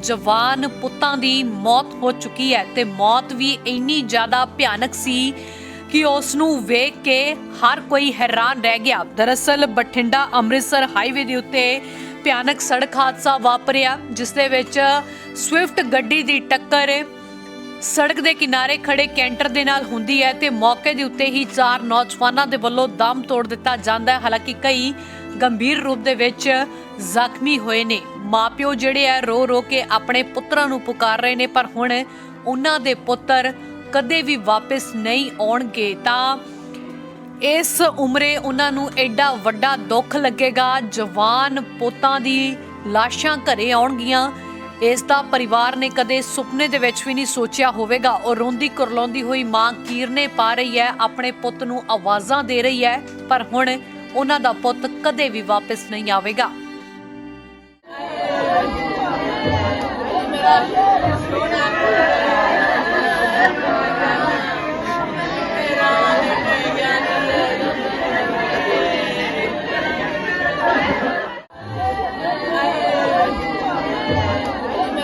ਜਵਾਨ ਪੁੱਤਾਂ ਦੀ ਮੌਤ ਹੋ ਚੁੱਕੀ ਹੈ ਤੇ ਮੌਤ ਵੀ ਇੰਨੀ ਜ਼ਿਆਦਾ ਭਿਆਨਕ ਸੀ ਕਿ ਉਸ ਨੂੰ ਵੇਖ ਕੇ ਹਰ ਕੋਈ ਹੈਰਾਨ ਰਹਿ ਗਿਆ। ਦਰਅਸਲ ਬਠਿੰਡਾ ਅੰਮ੍ਰਿਤਸਰ ਹਾਈਵੇ ਦੇ ਉੱਤੇ ਭਿਆਨਕ ਸੜਕ ਹਾਦਸਾ ਵਾਪਰਿਆ, ਜਿਸ ਦੇ ਵਿੱਚ ਸਵਿਫਟ ਗੱਡੀ ਦੀ ਟੱਕਰ ਸੜਕ ਦੇ ਕਿਨਾਰੇ ਖੜੇ ਕੈਂਟਰ ਦੇ ਨਾਲ ਹੁੰਦੀ ਹੈ ਤੇ ਮੌਕੇ ਦੇ ਉੱਤੇ ਹੀ ਚਾਰ ਨੌਜਵਾਨਾਂ ਦੇ ਵੱਲੋਂ ਦਮ ਤੋੜ ਦਿੱਤਾ ਜਾਂਦਾ ਹੈ। ਹਾਲਾਂਕਿ ਕਈ ਗੰਭੀਰ ਰੂਪ ਦੇ ਵਿੱਚ ਜ਼ਖਮੀ ਹੋਏ ਨੇ। ਮਾਪਿਓ ਜਿਹੜੇ ਆ ਰੋ ਰੋ ਕੇ ਆਪਣੇ ਪੁੱਤਰਾਂ ਨੂੰ ਪੁਕਾਰ ਰਹੇ ਨੇ, ਪਰ ਹੁਣ ਉਹਨਾਂ ਦੇ ਪੁੱਤਰ ਕਦੇ ਵੀ ਵਾਪਸ ਨਹੀਂ ਆਉਣਗੇ। ਤਾਂ ਇਸ ਉਮਰੇ ਉਹਨਾਂ ਨੂੰ ਐਡਾ ਵੱਡਾ ਦੁੱਖ ਲੱਗੇਗਾ। ਜਵਾਨ ਪੁੱਤਾਂ ਦੀ ਲਾਸ਼ਾਂ ਘਰੇ ਆਉਣਗੀਆਂ। ਇਸ ਦਾ ਪਰਿਵਾਰ ਨੇ ਕਦੇ ਸੁਪਨੇ ਦੇ ਵਿੱਚ ਵੀ ਨਹੀਂ ਸੋਚਿਆ ਹੋਵੇਗਾ। ਔਰ ਰੋਂਦੀ ਕੁਰਲਾਉਂਦੀ ਹੋਈ ਮਾਂ ਕੀਰਨੇ ਪਾ ਰਹੀ ਹੈ, ਆਪਣੇ ਪੁੱਤ ਨੂੰ ਆਵਾਜ਼ਾਂ ਦੇ ਰਹੀ ਹੈ, ਪਰ ਹੁਣ ਉਹਨਾਂ ਦਾ ਪੁੱਤ ਕਦੇ ਵੀ ਵਾਪਸ ਨਹੀਂ ਆਵੇਗਾ।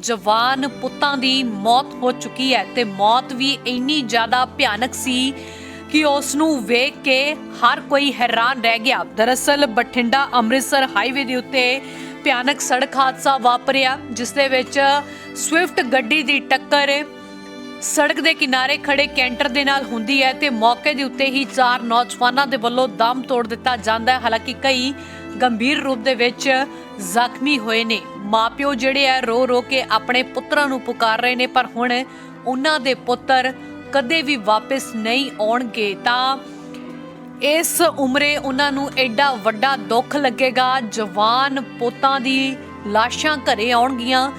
ਜਵਾਨ ਪੁੱਤਾਂ ਦੀ ਮੌਤ ਹੋ ਚੁੱਕੀ ਹੈ ਤੇ ਮੌਤ ਵੀ ਇੰਨੀ ਜ਼ਿਆਦਾ ਭਿਆਨਕ ਸੀ ਕਿ ਉਸ ਨੂੰ ਵੇਖ ਕੇ ਹਰ ਕੋਈ ਹੈਰਾਨ ਰਹਿ ਗਿਆ। ਦਰਅਸਲ ਬਠਿੰਡਾ ਅੰਮ੍ਰਿਤਸਰ ਹਾਈਵੇ ਦੇ ਉੱਤੇ ਭਿਆਨਕ ਸੜਕ ਹਾਦਸਾ ਵਾਪਰਿਆ, ਜਿਸ ਦੇ ਵਿੱਚ ਸਵਿਫਟ ਗੱਡੀ ਦੀ ਟੱਕਰ ਸੜਕ ਦੇ ਕਿਨਾਰੇ ਖੜੇ ਕੈਂਟਰ ਦੇ ਨਾਲ ਹੁੰਦੀ ਹੈ ਤੇ ਮੌਕੇ ਦੇ ਉੱਤੇ ਹੀ ਚਾਰ ਨੌਜਵਾਨਾਂ ਦੇ ਵੱਲੋਂ ਦਮ ਤੋੜ ਦਿੱਤਾ ਜਾਂਦਾ ਹੈ। ਹਾਲਾਂਕਿ ਕਈ ਗੰਭੀਰ ਰੂਪ ਦੇ ਵਿੱਚ ਜ਼ਖਮੀ ਹੋਏ ਨੇ। ਮਾਪਿਓ ਜਿਹੜੇ ਆ ਰੋ ਰੋ ਕੇ ਆਪਣੇ ਪੁੱਤਰਾਂ ਨੂੰ ਪੁਕਾਰ ਰਹੇ ਨੇ, ਪਰ ਹੁਣ ਉਹਨਾਂ ਦੇ ਪੁੱਤਰ ਕਦੇ ਵੀ ਵਾਪਸ ਨਹੀਂ ਆਉਣਗੇ। ਤਾਂ ਇਸ ਉਮਰੇ ਉਹਨਾਂ ਨੂੰ ਐਡਾ ਵੱਡਾ ਦੁੱਖ ਲੱਗੇਗਾ। ਜਵਾਨ ਪੁੱਤਾਂ ਦੀ ਲਾਸ਼ਾਂ ਘਰੇ ਆਉਣਗੀਆਂ।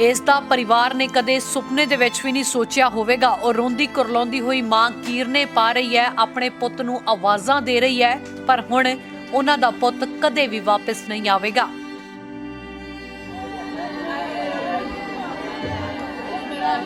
ਇਸ ਦਾ ਪਰਿਵਾਰ ਨੇ ਕਦੇ ਸੁਪਨੇ ਦੇ ਵਿੱਚ ਵੀ ਨਹੀਂ ਸੋਚਿਆ ਹੋਵੇਗਾ ਔਰ ਰੋਂਦੀ ਕੁਰਲਾਉਂਦੀ ਹੋਈ ਮਾਂ ਕੀਰਨੇ ਪਾ ਰਹੀ ਹੈ, ਆਪਣੇ ਪੁੱਤ ਨੂੰ ਆਵਾਜ਼ਾਂ ਦੇ ਰਹੀ ਹੈ, ਪਰ ਹੁਣ ਉਹਨਾਂ ਦਾ ਪੁੱਤ ਕਦੇ ਵੀ ਵਾਪਸ ਨਹੀਂ ਆਵੇਗਾ। ਮੇਰਾ